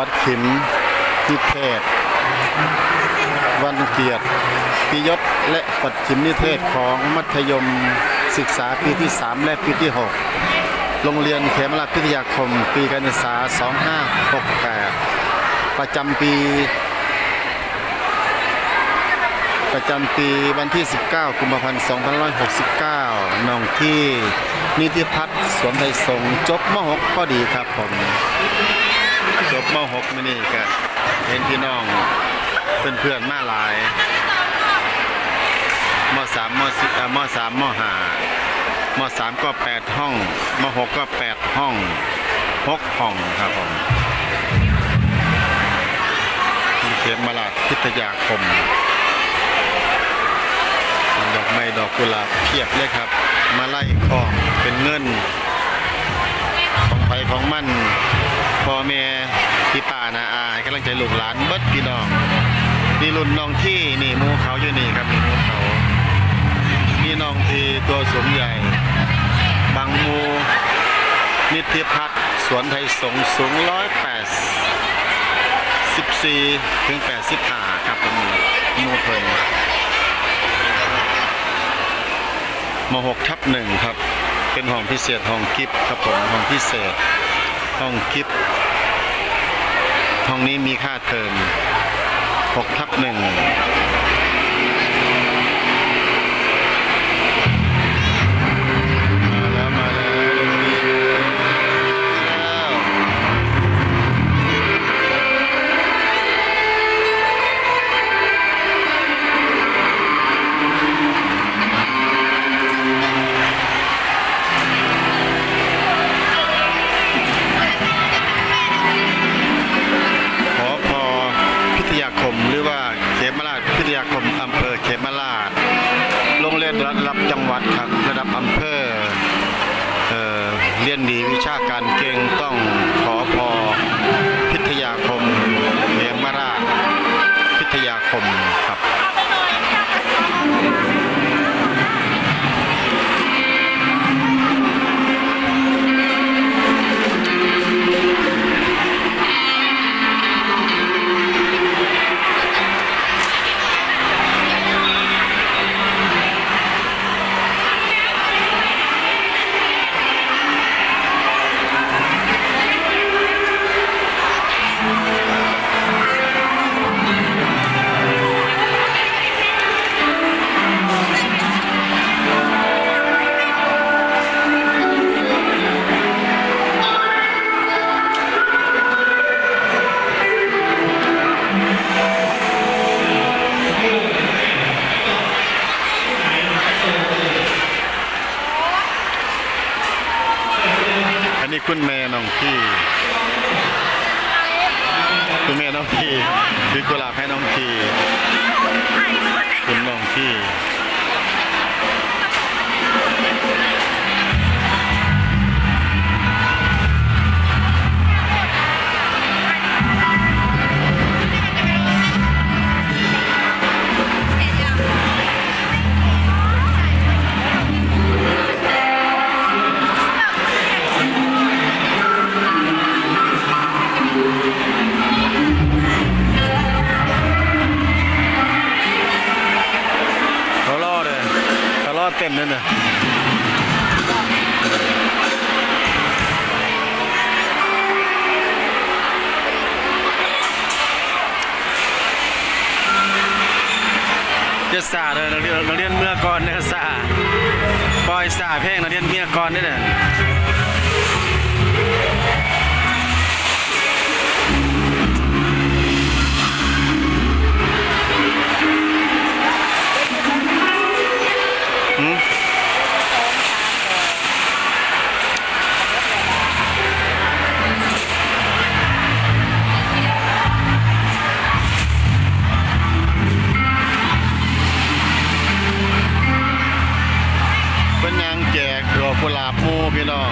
วัดขิมนิเทศ วันเกียรติปิยศและปัดขิมนิเทศของมัธยมศึกษาปีที่ 3 และปีที่ 6 โรงเรียนเขมราพิทยาคม ปีการศึกษา 2568 ประจำปี ประจำปีวันที่ 19 กุมภาพันธ์ 2569น้องที่นิติพัฒน์สวนไทยสงฆ์จบม .6 ก็ดีครับผม จบม .6 มานี่ก็เห็นพี่น้องเพื่อนๆมาหลายม .3 ม .4 อ่าม .3 ม .5 ม .3 ก็ 8 ห้องม .6 ก็ 8 ห้อง 6 ห้องครับผมที่เขมมาลาดพิทยาคม ดอกไม้ดอกกุหลาบเพียบเลยครับ มาไล่ของเป็นเงิน ของไผของมัน พ่อแม่พี่ป้านาอาให้กำลังใจลูกหลานเบิดพี่น้องนี่รุ่นน้องที่นี่มูเขาอยู่นี่ครับนี่มูเขานี่น้องที่ตัวสูงใหญ่บางมูนิติพัฒน์สวนไทยสงสูงร้อยแปดสิบสี่ถึงแปดสิบห้าครับมหมูเพิ่งม6ทับหนึ่งครับ เป็นห้องพิเศษห้องกิฟต์ครับผมห้องพิเศษ ห้องกิฟต์ห้องนี้มีค่าเทอม6ทับหนึ่งาการเก่ง นี้คุณแม่น้องพี่ คุณแม่น้องพี่คือกุหลาบให้น้องพี่ เต็มนั่นน่ะจะสาเลยนักเรียนนักเรียนเมื่อก่อนนะสาปล่อยสาเพลงนักเรียนเมื่อก่อนนี่แหละ กุหลาบมูพี่น้อง